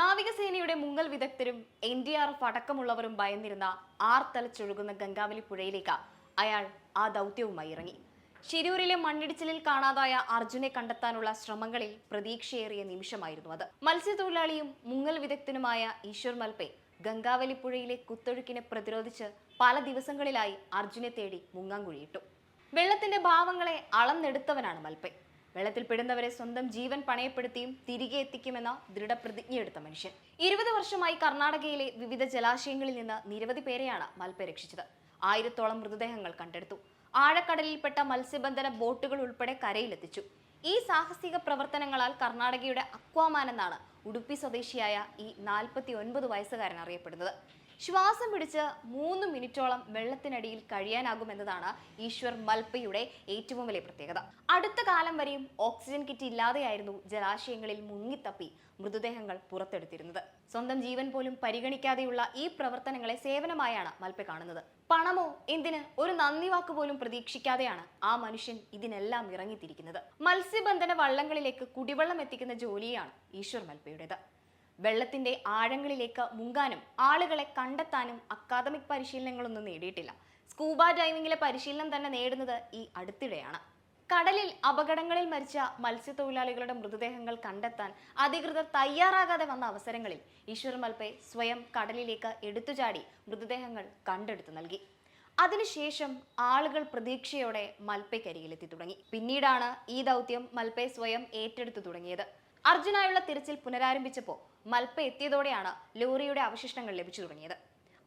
നാവികസേനയുടെ മുങ്ങൽ വിദഗ്ധരും എൻ ഡി ആർ എഫ് അടക്കമുള്ളവരും ഭയന്നിരുന്ന ആർത്തലച്ചൊഴുകുന്ന ഗംഗാവലി പുഴയിലേക്ക് അയാൾ ആ ദൗത്യവുമായി ഇറങ്ങി. ശിരൂരിലെ മണ്ണിടിച്ചിലിൽ കാണാതായ അർജുനെ കണ്ടെത്താനുള്ള ശ്രമങ്ങളിൽ പ്രതീക്ഷയേറിയ നിമിഷമായിരുന്നു അത്. മത്സ്യത്തൊഴിലാളിയും മുങ്ങൽ വിദഗ്ധനുമായ ഈശ്വർ മൽപെ ഗംഗാവലി പുഴയിലെ കുത്തൊഴുക്കിനെ പ്രതിരോധിച്ച് പല ദിവസങ്ങളിലായി അർജുനെ തേടി മുങ്ങാങ്കുഴിയിട്ടു വെള്ളത്തിന്റെ ഭാവങ്ങളെ അളന്നെടുത്തവനാണ് മൽപെ വെള്ളത്തിൽ പെടുന്നവരെ സ്വന്തം ജീവൻ പണയപ്പെടുത്തിയും തിരികെ എത്തിക്കുമെന്ന ദൃഢപ്രതിജ്ഞയെടുത്ത മനുഷ്യൻ. ഇരുപത് വർഷമായി കർണാടകയിലെ വിവിധ ജലാശയങ്ങളിൽ നിന്ന് നിരവധി പേരെയാണ് മൽപ്പ രക്ഷിച്ചത്. ആയിരത്തോളം മൃതദേഹങ്ങൾ കണ്ടെടുത്തു. ആഴക്കടലിൽപ്പെട്ട മത്സ്യബന്ധന ബോട്ടുകൾ ഉൾപ്പെടെ കരയിലെത്തിച്ചു. ഈ സാഹസിക പ്രവർത്തനങ്ങളാൽ കർണാടകയുടെ അക്വാമാൻ എന്നാണ് ഉടുപ്പി സ്വദേശിയായ ഈ നാൽപ്പത്തി ഒൻപത് വയസ്സുകാരൻ അറിയപ്പെടുന്നത്. ശ്വാസം പിടിച്ച് മൂന്ന് മിനിറ്റോളം വെള്ളത്തിനടിയിൽ കഴിയാനാകുമെന്നതാണ് ഈശ്വർ മൽപ്പയുടെ ഏറ്റവും വലിയ പ്രത്യേകത. അടുത്ത കാലം വരെയും ഓക്സിജൻ കിറ്റ് ഇല്ലാതെയായിരുന്നു ജലാശയങ്ങളിൽ മുങ്ങിത്തപ്പി മൃതദേഹങ്ങൾ പുറത്തെടുത്തിരുന്നത്. സ്വന്തം ജീവൻ പോലും പരിഗണിക്കാതെയുള്ള ഈ പ്രവർത്തനങ്ങളെ സേവനമായാണ് മൽപ്പ കാണുന്നത്. പണമോ എന്തിന് ഒരു നന്ദി വാക്ക് പോലും പ്രതീക്ഷിക്കാതെയാണ് ആ മനുഷ്യൻ ഇതിനെല്ലാം ഇറങ്ങിത്തിരിക്കുന്നത്. മത്സ്യബന്ധന വള്ളങ്ങളിലേക്ക് കുടിവെള്ളം എത്തിക്കുന്ന ജോലിയാണ് ഈശ്വർ മൽപ്പയുടേത്. വെള്ളത്തിന്റെ ആഴങ്ങളിലേക്ക് മുങ്ങാനും ആളുകളെ കണ്ടെത്താനും അക്കാദമിക് പരിശീലനങ്ങളൊന്നും നേടിയിട്ടില്ല. സ്കൂബ ഡൈവിംഗിലെ പരിശീലനം തന്നെ നേടുന്നത് ഈ അടുത്തിടെയാണ്. കടലിൽ അപകടങ്ങളിൽ മരിച്ച മത്സ്യത്തൊഴിലാളികളുടെ മൃതദേഹങ്ങൾ കണ്ടെത്താൻ അധികൃതർ തയ്യാറാകാതെ വന്ന അവസരങ്ങളിൽ ഈശ്വർ മൽപെ സ്വയം കടലിലേക്ക് എടുത്തുചാടി മൃതദേഹങ്ങൾ കണ്ടെടുത്തു നൽകി. അതിനുശേഷം ആളുകൾ പ്രതീക്ഷയോടെ മൽപ്പയ്ക്കരികിലെത്തി തുടങ്ങി. പിന്നീടാണ് ഈ ദൗത്യം മൽപ്പെ സ്വയം ഏറ്റെടുത്തു തുടങ്ങിയത്. അർജുനായുള്ള തിരച്ചിൽ പുനരാരംഭിച്ചപ്പോൾ മൽപ്പ എത്തിയതോടെയാണ് ലോറിയുടെ അവശിഷ്ടങ്ങൾ ലഭിച്ചു തുടങ്ങിയത്.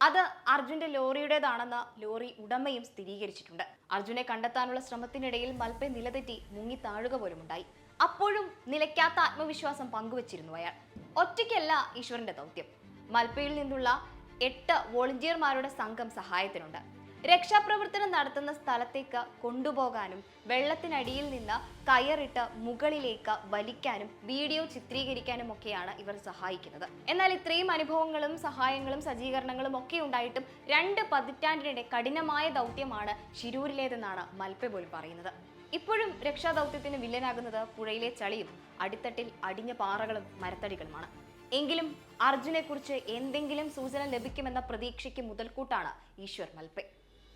അത് അർജുന്റെ ലോറിയുടേതാണെന്ന് ലോറി ഉടമയും സ്ഥിരീകരിച്ചിട്ടുണ്ട്. അർജുനെ കണ്ടെത്താനുള്ള ശ്രമത്തിനിടയിൽ മൽപ്പെ നിലതെറ്റി മുങ്ങി താഴുക പോലുമുണ്ടായി. അപ്പോഴും നിലയ്ക്കാത്ത ആത്മവിശ്വാസം പങ്കുവച്ചിരുന്നു അയാൾ. ഒറ്റയ്ക്കല്ല ഈശ്വരന്റെ ദൗത്യം. മൽപ്പയിൽ നിന്നുള്ള എട്ട് വോളണ്ടിയർമാരുടെ സംഘം സഹായത്തിനുണ്ട്. രക്ഷാപ്രവർത്തനം നടത്തുന്ന സ്ഥലത്തേക്ക് കൊണ്ടുപോകാനും വെള്ളത്തിനടിയിൽ നിന്ന് കയറിട്ട് മുകളിലേക്ക് വലിക്കാനും വീഡിയോ ചിത്രീകരിക്കാനും ഒക്കെയാണ് ഇവർ സഹായിക്കുന്നത്. എന്നാൽ ഇത്രയും അനുഭവങ്ങളും സഹായങ്ങളും സജ്ജീകരണങ്ങളും ഒക്കെ ഉണ്ടായിട്ടും രണ്ട് പതിറ്റാണ്ടിനിടെ കഠിനമായ ദൗത്യമാണ് ശിരൂരിലേതെന്നാണ് മൽപ്പെ പോലും പറയുന്നത്. ഇപ്പോഴും രക്ഷാദൗത്യത്തിന് വില്ലനാകുന്നത് പുഴയിലെ ചളിയും അടിത്തട്ടിൽ അടിഞ്ഞ പാറകളും മരത്തടികളുമാണ്. എങ്കിലും അർജുനെക്കുറിച്ച് എന്തെങ്കിലും സൂചന ലഭിക്കുമെന്ന പ്രതീക്ഷയ്ക്ക് മുതൽക്കൂട്ടാണ് ഈശ്വർ മൽപ്പെ.